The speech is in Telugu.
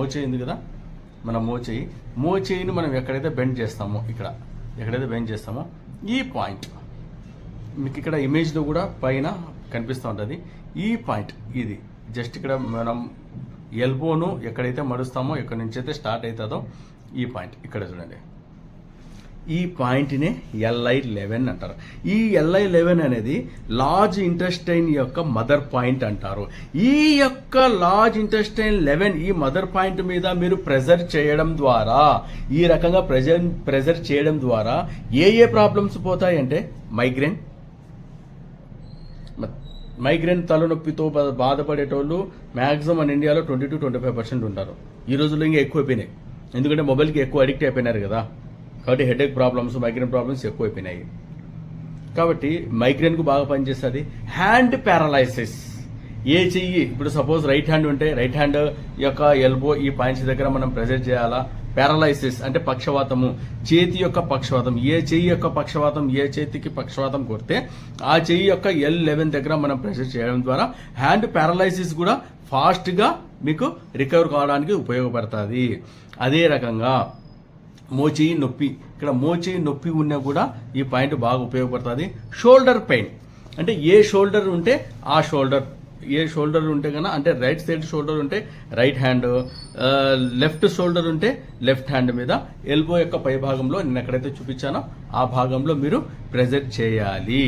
మోచేయి ఉంది కదా? మన మోచేయి. మోచేయిని మనం ఎక్కడైతే బెండ్ చేస్తామో ఇక్కడ ఎక్కడైతే బెండ్ చేస్తామో ఈ పాయింట్. మీకు ఇక్కడ ఇమేజ్లో కూడా పైన కనిపిస్తూ ఉంటుంది. ఈ పాయింట్ ఇది. జస్ట్ ఇక్కడ మనం ఎల్బోను ఎక్కడైతే మడుస్తామో ఎక్కడి నుంచి అయితే స్టార్ట్ అవుతుందో ఈ పాయింట్. ఇక్కడ చూడండి. ఈ పాయింట్నే ఎల్ఐ లెవెన్ అంటారు. ఈ ఎల్ఐ లెవెన్ అనేది లార్జ్ ఇంటెస్టైన్ యొక్క మదర్ పాయింట్ అంటారు. ఈ యొక్క లార్జ్ ఇంటెస్టైన్ లెవెన్ ఈ మదర్ పాయింట్ మీద మీరు ప్రెజర్ చేయడం ద్వారా ఈ రకంగా ప్రెజర్ ప్రెజర్ చేయడం ద్వారా ఏ ఏ ప్రాబ్లమ్స్ పోతాయంటే మైగ్రేన్. మైగ్రేన్ తలనొప్పితో బాధపడేటోళ్ళు మ్యాక్సిమం మన ఇండియాలో twenty two twenty five percent ఉంటారు. ఈ రోజుల్లో ఇంకా ఎక్కువ అయిపోయినాయి ఎందుకంటే మొబైల్కి ఎక్కువ అడిక్ట్ అయిపోయినారు కదా. కాబట్టి హెడేక్ ప్రాబ్లమ్స్ మైగ్రేన్ ప్రాబ్లమ్స్ ఎక్కువైపోయినాయి. కాబట్టి మైగ్రేన్కు బాగా పనిచేస్తుంది. హ్యాండ్ పారలైసిస్ ఏ చెయ్యి? ఇప్పుడు సపోజ్ రైట్ హ్యాండ్ ఉంటే రైట్ హ్యాండ్ యొక్క ఎల్బో ఈ పాయింట్స్ దగ్గర మనం ప్రెజర్ చేయాలా? పారలైసిస్ అంటే పక్షవాతము. చేతి యొక్క పక్షవాతం. ఏ చెయ్యి యొక్క పక్షవాతం ఏ చేతికి పక్షవాతం కొడితే ఆ చెయ్యి యొక్క ఎల్ లెవెన్ దగ్గర మనం ప్రెషర్ చేయడం ద్వారా హ్యాండ్ పారలైసిస్ కూడా ఫాస్ట్గా మీకు రికవర్ కావడానికి ఉపయోగపడుతుంది. అదే రకంగా మోచేయి నొప్పి. ఇక్కడ మోచేయి నొప్పి ఉన్నా కూడా ఈ పాయింట్ బాగా ఉపయోగపడుతుంది. Shoulder pain. అంటే ఏ షోల్డర్ ఉంటే ఆ షోల్డర్. ఏ షోల్డర్ ఉంటే కన్నా అంటే రైట్ సైడ్ షోల్డర్ ఉంటే రైట్ హ్యాండ్ లెఫ్ట్ షోల్డర్ ఉంటే లెఫ్ట్ హ్యాండ్ మీద ఎల్బో యొక్క పై భాగంలో నేను ఎక్కడైతే చూపించానో ఆ భాగంలో మీరు ప్రెజర్ చేయాలి.